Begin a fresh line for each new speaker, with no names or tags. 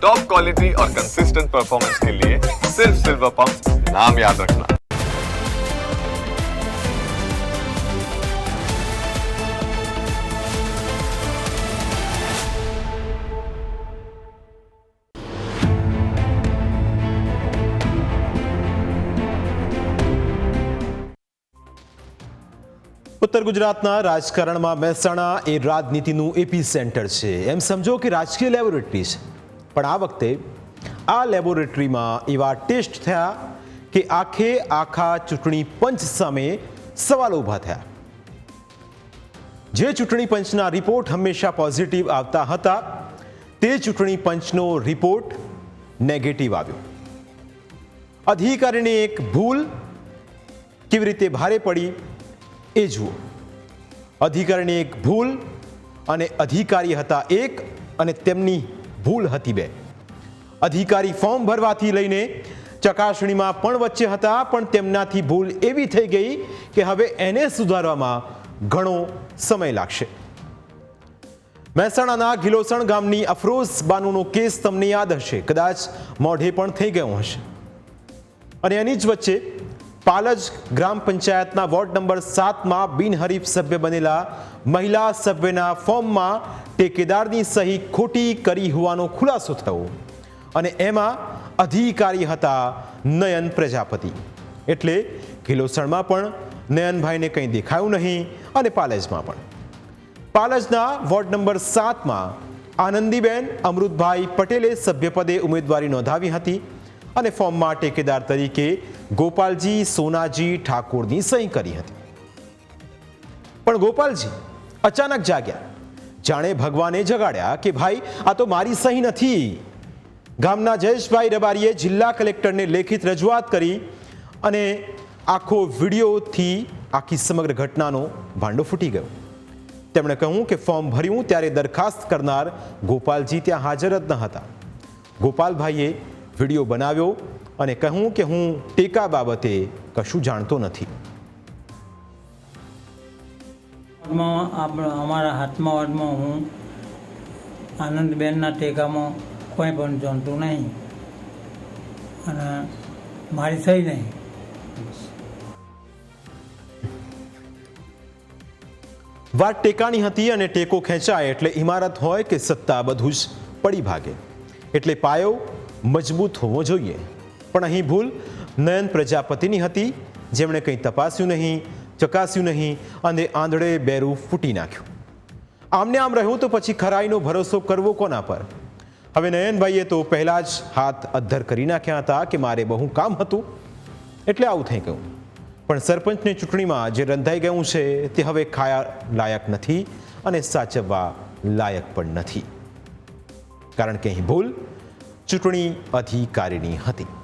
Top quality और consistent performance के लिए सिर्फ सिल्वर पंप नाम याद रखना
ઉત્તર ગુજરાતના રાજકારણમાં મહેસાણા એ રાજનીતિનું એપી સેન્ટર છે એમ સમજો કે રાજકીય લેબોરેટરી છે પણ આ વખતે આ લેબોરેટરીમાં એવા ટેસ્ટ થયા કે આખે આખા ચૂંટણી પંચ સામે સવાલો ઊભા થયા. જે ચૂંટણી પંચના રિપોર્ટ હંમેશા પોઝિટિવ આવતા હતા, તે ચૂંટણી પંચનો રિપોર્ટ નેગેટિવ આવ્યો. અધિકારીની એક ભૂલ કેવી રીતે ભારે પડી એ જુઓ. અધિકારીની એક ભૂલ અને અધિકારી હતા એક અને તેમની ભૂલ હતી બે. અધિકારી ફોર્મ ભરવાથી લઈને ચકાસણીમાં પણ વચ્ચે હતા, પણ તેમનાથી ભૂલ એવી થઈ ગઈ કે હવે એને સુધારવામાં ઘણો સમય લાગશે. મહેસાણાના ગિલોસણ ગામની અફરોઝ બાનુનો કેસ તમને યાદ હશે. કદાચ મોઢે પણ થઈ ગયો હશે. અને એની જ વચ્ચે પાલજ ગ્રામ પંચાયતના વોર્ડ નંબર સાતમાં બિનહરીફ સભ્ય બનેલા મહિલા સભ્યના ફોર્મમાં ટેકેદારની સહી ખોટી કરી હોવાનો ખુલાસો થયો. અને એમાં અધિકારી હતા નયન પ્રજાપતિ. એટલે કિલોસણમાં પણ નયનભાઈને કંઈ દેખાયું નહીં અને પાલજમાં પણ. પાલજના વોર્ડ નંબર સાતમાં આનંદીબેન અમૃતભાઈ પટેલે સભ્યપદે ઉમેદવારી નોંધાવી હતી. અને ફોર્મમાં ટેકેદાર તરીકે ગોપાલજી, સોનાજી ઠાકોરની સહી કરી હતી. પણ ગોપાલજી અચાનક જાગ્યા. જાણે ભગવાને જગાડ્યા કે, ભાઈ, આ તો મારી સહી નથી. ગામના જયેશભાઈ રબારીએ જિલ્લા કલેક્ટરને લેખિત રજૂઆત કરી અને આખો વિડીયોથી આખી સમગ્ર ઘટનાનો ભાંડો ફૂટી ગયો. તેમણે કહ્યું કે, ફોર્મ ભર્યું ત્યારે દરખાસ્ત કરનાર ગોપાલજી ત્યાં હાજર જ ન હતા. ગોપાલભાઈએ વીડિયો બનાવ્યો અને કહ્યું કે હું ટેકા બાબતે કશું જાણતો નથી.
અમારા હાથમાં વોર્ડમાં હું આનંદબેનના ટેકામાં કોઈ પણ જાણતું નહીં. અને મારી થઈ નહીં.
વાત ટેકાની હતી અને ટેકો ખેંચાય એટલે ઇમારત હોય કે સત્તા બધું જ પડી ભાગે. એટલે પાયો મજબૂત હોવો જોઈએ. પણ અહીં ભૂલ, નયન પ્રજાપતિની હતી. જેમણે કંઈ તપાસ્યું નહીં, ચકાસ્યું નહીં અને આંધળે બેરું ફૂટી નાખ્યું. આમને આમ રહ્યું તો પછી ખરાઈનો ભરોસો કરવો કોના પર? હવે નયનભાઈએ તો પહેલાં જ હાથ અદ્ધર કરી નાખ્યા હતા કે મારે બહુ કામ હતું. એટલે આવું થઈ ગયું. પણ સરપંચની ચૂંટણીમાં જે રંધાઈ ગયું છે તે હવે ખાયા લાયક નથી અને સાચવવા લાયક પણ નથી. કારણ કે અહીં ભૂલ ચૂંટણી અધિકારીની હતી.